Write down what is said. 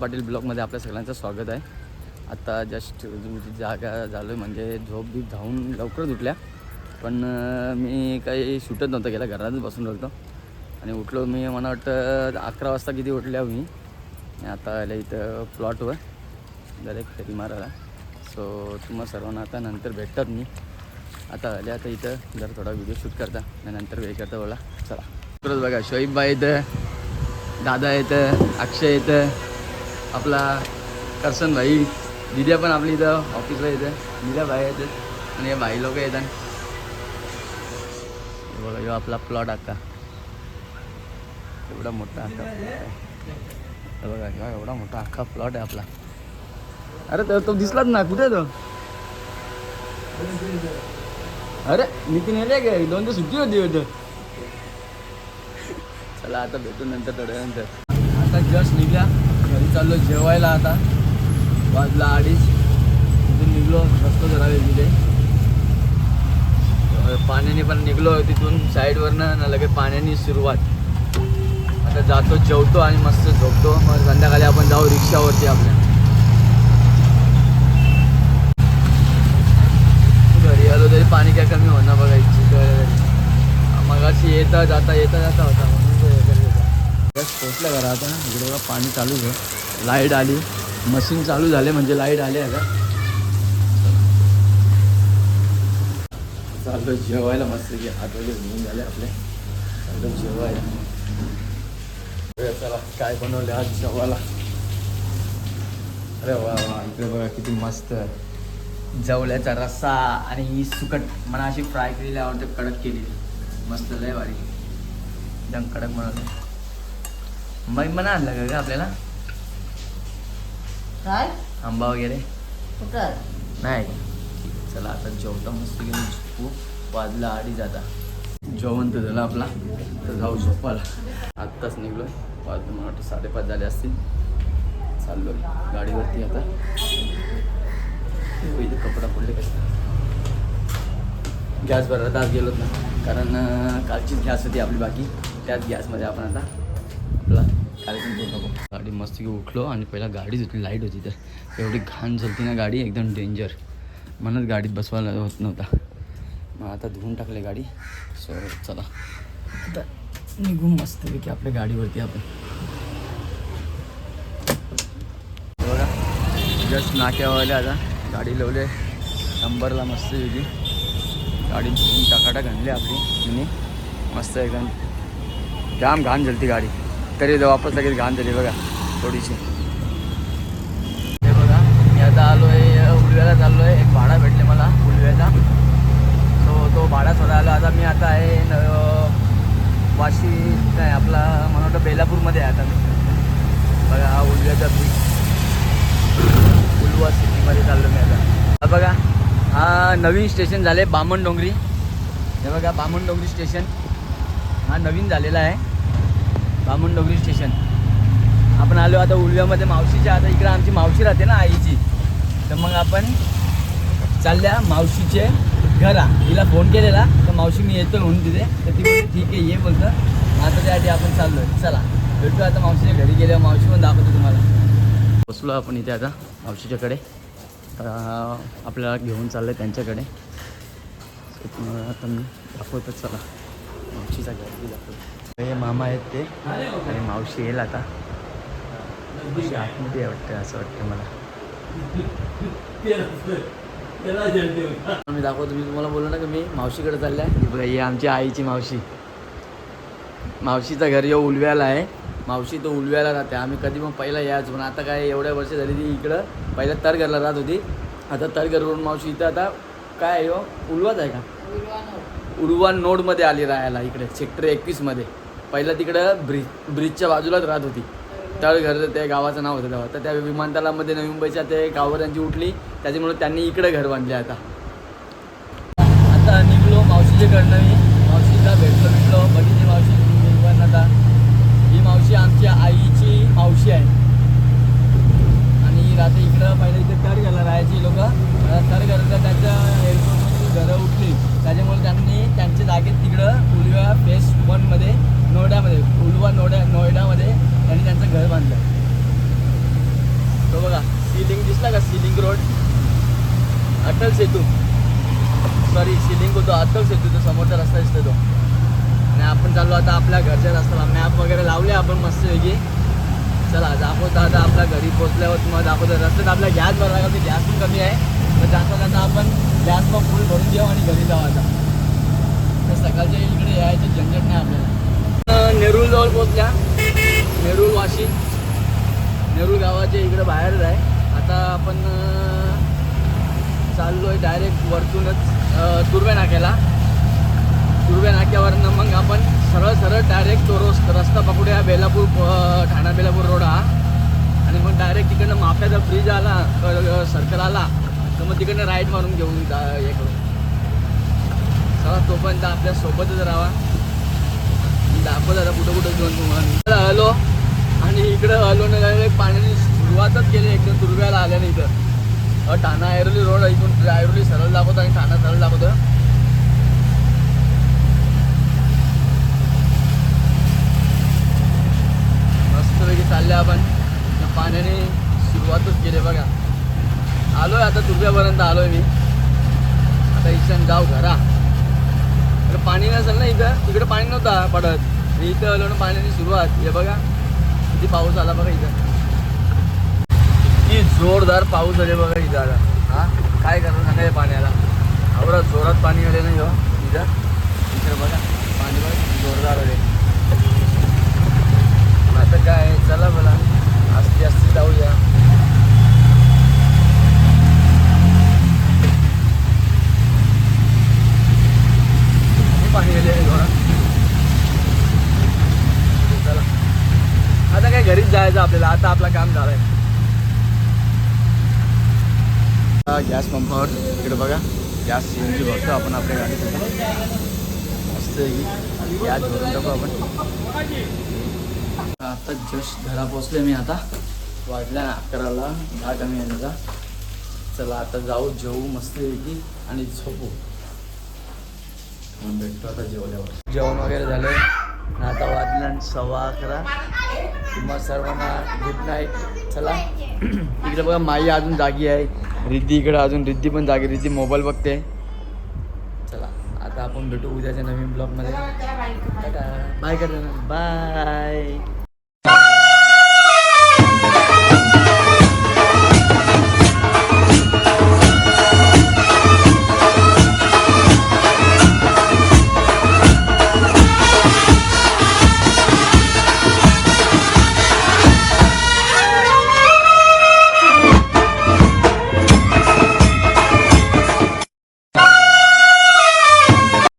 पाटील ब्लॉगमध्ये आपल्या सगळ्यांचं स्वागत आहे. आता जस्ट म्हणजे जागा झालो आहे म्हणजे झोप बीप धावून लवकरच उठल्या. पण मी काही सुटत नव्हतं गेला घरातच बसून राहतो. आणि उठलो मी मला वाटतं अकरा वाजता किती उठल्या मी. आता आल्या इथं प्लॉटवर जरा एक फेरी मारायला. सो तुम्हा सर्वांना आता नंतर भेटतात मी. आता आले आता इथं जरा थोडा व्हिडिओ शूट करता. आणि नंतर वेळ करता बोला. चला. बघा शोईब बाई येतं दादा येतं अक्षय येतं आपला करसन भाई दिद्या पण आपली इथं ऑफिसला येतं दिद्या भाई येतात आणि हे भाई लोक येतात. बघा यो आपला प्लॉट अक्का एवढा मोठा अख्खा आहे. बघा किंवा एवढा मोठा अख्खा प्लॉट आहे आपला. अरे तो तो दिसलाच ना. कुठे तो? अरे नितीन येते काय दोन दिवस सुट्टी होती होतं चला आता भेटू नंतर थोड्या नंतर आता जस्ट निघल्या चाललो जेवायला आता. वाजला अडीच. तिथून निघलो रस्तो जरा तिथे. पाण्याने पण निघलो तिथून साईडवरनं ना लगेच पाण्याने सुरुवात. आता जातो जेवतो आणि मस्त झोपतो. मग संध्याकाळी आपण जाऊ रिक्षावरती आपल्या. घरी आलो तरी पाणी काय कमी होणार बघायची मग येता जाता येता जाता होता म्हणून तो हे करत होता. जस्ट पोचलं घरा आता इकडे बघा पाणी चालू आहे. लाइट आली. मशीन चालू झाले म्हणजे लाइट आली आता चाललो जेवायला मस्त की आठवले घेऊन झाले आपले. चाललो जेवायला. चला काय बनवले आज जेवायला. अरे वा वा. इकडे बघा किती मस्त. जवल्याचा रस्सा आणि ही सुकट म्हणा अशी फ्राय केलेली आवडते कडक केलेली. मस्त लय भारी. एकदम कडक बनवते मग म्हणा आणलं का ग आपल्याला? काय? आंबा वगैरे? कुठं? नाही चला आता जेवता मस्त घेऊन झोपू. वाजला अडीच आता. जेवण तर झालं आपला. तर जाऊ झोपायला आत्ताच निघलो वाजलं मला वाटतं साडेपाच झाले असतील. चाललो गाडीवरती आता. हो, इथे कपडा पडले कसं? गॅस भरायला आज गेलोच ना. कारण कालचीच गॅस होती आपली बाकी. त्याच गॅसमध्ये आपण आता आपला कार्यक्रम करू नको गाडी मस्त की उठलो आणि पहिला गाडीच होती लाइट होती तर एवढी घाण झालती ना गाडी एकदम डेंजर म्हणूनच गाडीत बसवायला होत नव्हता. मग आता धुवून टाकले गाडी. सो चला. आता निघू मस्तपैकी आपल्या गाडीवरती आपण. बघा जस्ट नाक्यावाले आता. गाडी लावले. नंबरला मस्त वेगळी गाडी धुवून टाकाटा घाणली आपली. आणि मस्त एकदम जाम घाण झाली गाडी. तरी वापस लगेच घाण झाली बघा थोडीशी. हे बघा मी आता आलो आहे उलव्याला चाललो आहे एक भाडा भेटले मला उलव्याचा. सो तो भाडा सोडायला आता मी आता आहे न- वाशी नाही आपला मला वाटतं बेलापूरमध्ये आहे आता मी. बघा हा उलव्याचा बीच उलवा सिटीमध्ये चाललो मी आता. बघा हा नवीन स्टेशन झाले बामण डोंगरी हे बघा बामण डोंगरी स्टेशन हा नवीन झालेला आहे. बामण डोंगरी स्टेशन. आपण आलो आता उलव्यामध्ये मावशीच्या आता इकडं आमची मावशी राहते ना आईची. तर मग आपण चालल्या मावशीचे घरा. तिला फोन केलेला तर मावशी मी येतो म्हणून तिथे. तर ती ठीक आहे ये बोलतं आता त्यासाठी आपण चाललो चला भेटू आता मावशीच्या घरी गेल्यावर. मावशी पण दाखवतो तुम्हाला. बसलो आपण इथे आता मावशीच्याकडे. आपल्याला घेऊन चाललं आहे त्यांच्याकडे आता मी दाखवतो चला. मावशीचा घर दाखवतो. हे मामा आहेत ते. आणि मावशी येईल आता. मावशी आतमध्ये वाटतं असं वाटतं मला. मी दाखवतो मी तुम्हाला बोललो ना की मी मावशीकडे चाललं आहे बघा ही आमची आईची मावशी. मावशीचं घर यो उलव्याला आहे. मावशी तो उलव्याला राहते. आम्ही कधी पण पहिला याच पण आता काय एवढ्या वर्ष झाली ती इकडं. पहिल्या तरघरला राहत होती. आता तरघरवरून मावशी इथं आता काय आहे हो? उलवाच आहे का? उडवा नोडमध्ये आली राहायला इकडे सेक्टर एकवीसमध्ये. पहिलं तिकडं ब्रिज ब्रिजच्या बाजूलाच राहत होती. तळघर त्या गावाचं नाव होतं तेव्हा. तर त्या विमानतळामध्ये नवी मुंबईच्या ते गावं त्यांची उठली. त्याच्यामुळे त्यांनी इकडे घर बांधले आता. आता निघलो मावशीच्याकडनं मी. मावशीला भेटलो भेटलो. बघितली मावशी आता. ही मावशी आमची आईची मावशी आहे आणि रात्री इकडं पहिले इथे तडघरला राहायची लोक तडघरला त्यांच्या एअरपोर्टमधून घरं उठली त्याच्यामुळे त्यांनी त्यांच्या जागेत तिकडं उलव्या फेस वनमध्ये नोएडामध्ये उलवा नोएडा नोएडामध्ये त्यांनी त्यांचं घर बांधलं का शिलिंग road Atal Setu. Sorry ceiling होतो अटल सेतू तो समोरचा रस्ता दिसतो तो. आणि आपण चाललो आता आपल्या घरच्या रस्त्याला. मॅप वगैरे लावले आपण मस्तपैकी. चला दाखवतो आता आपल्या घरी पोचल्यावर तुम्हाला दाखवतो. रस्त्यात आपला गॅस भरला का गॅस पण कमी आहे. तर जाता जाता आपण गॅस मग फुल भरून घेऊ आणि घरी जाऊ आता. तर सकाळच्या इकडे यायचं झंझट नाही आपल्याला. नेरूळ जवळ पोचल्या नेरूळ वाशी. नेरूळ गावाच्या इकडे बाहेरच आहे. आता आपण चाललो आहे डायरेक्ट वरतूनच तुर्वे नाक्याला. तुर्वे नाक्यावरनं मग आपण सरळ सरळ डायरेक्ट तो रोस रस्ता पकडूया बेलापूर ठाणा बेलापूर रोड हा. आणि मग डायरेक्ट तिकडनं माफ्याचा ब्रिज आला सर्कल आला तर मग तिकडनं राईट मारून घेऊन जा हे करू. चला तोपर्यंत आपल्या सोबतच राहा. दाखव दाखवलं आता कुठं कुठं घेऊन तुम्हाला. हलो. आलो आणि इकडं आलो ना direct सुरुवातच केली एकदम दुर्व्याला आल्याने इथं. ठाणा ऐरोली रोड इथून ऐरोली सरळ दाखवतो आणि ठाणा सरळ दाखवतो. मस्तपैकी चालले आपण. त्या पाण्याने सुरुवातच केली बघा. आलोय आता तुर्व्यापर्यंत आलोय मी. आता इच्छा गाव घरा. इकडे पाणी नसेल ना इथं. तिकडे पाणी नव्हता पडत. इथं आलो ना पाण्याची सुरुवात. हे बघा. किती पाऊस आला बघा इथं. किती जोरदार पाऊस आले बघा इथं आता. हा? काय करणार सांगा या पाण्याला? आवडा जोरात पाणी आले ना हो इथं. इकडे बघा पाणी बघा जोरदार आले. आता काय चला बोला आस्ते आस्ते जाऊया. पाणी आले जोरात चला. आता काय घरीच जायचं आपल्याला. आता आपलं काम झालंय. गॅस पंपावर. इकडे बघा गॅस सी एन जी भरतो आपण आपल्या गाडीत मस्त गॅस भरून टाकू आपण. आता जस्ट घरा पोचले मी आता. वाटल्या ना अकराला दहा कमी येण्याचा चला आता जाऊ जेवू मस्त आणि झोपू. भेटतो आता जेवल्यावर. जेवण वगैरे झालं. आणि आता वाजलं सव्वा अकरा. तुम्हा सर्वांना गुड नाईट चला. इकडे बघा माई अजून जागी आहे. रिद्धी इकडे अजून रिद्धी पण जागी रिद्धी मोबाईल बघते. चला आता आपण भेटू उद्याच्या नवीन ब्लॉगमध्ये बाय कर बाय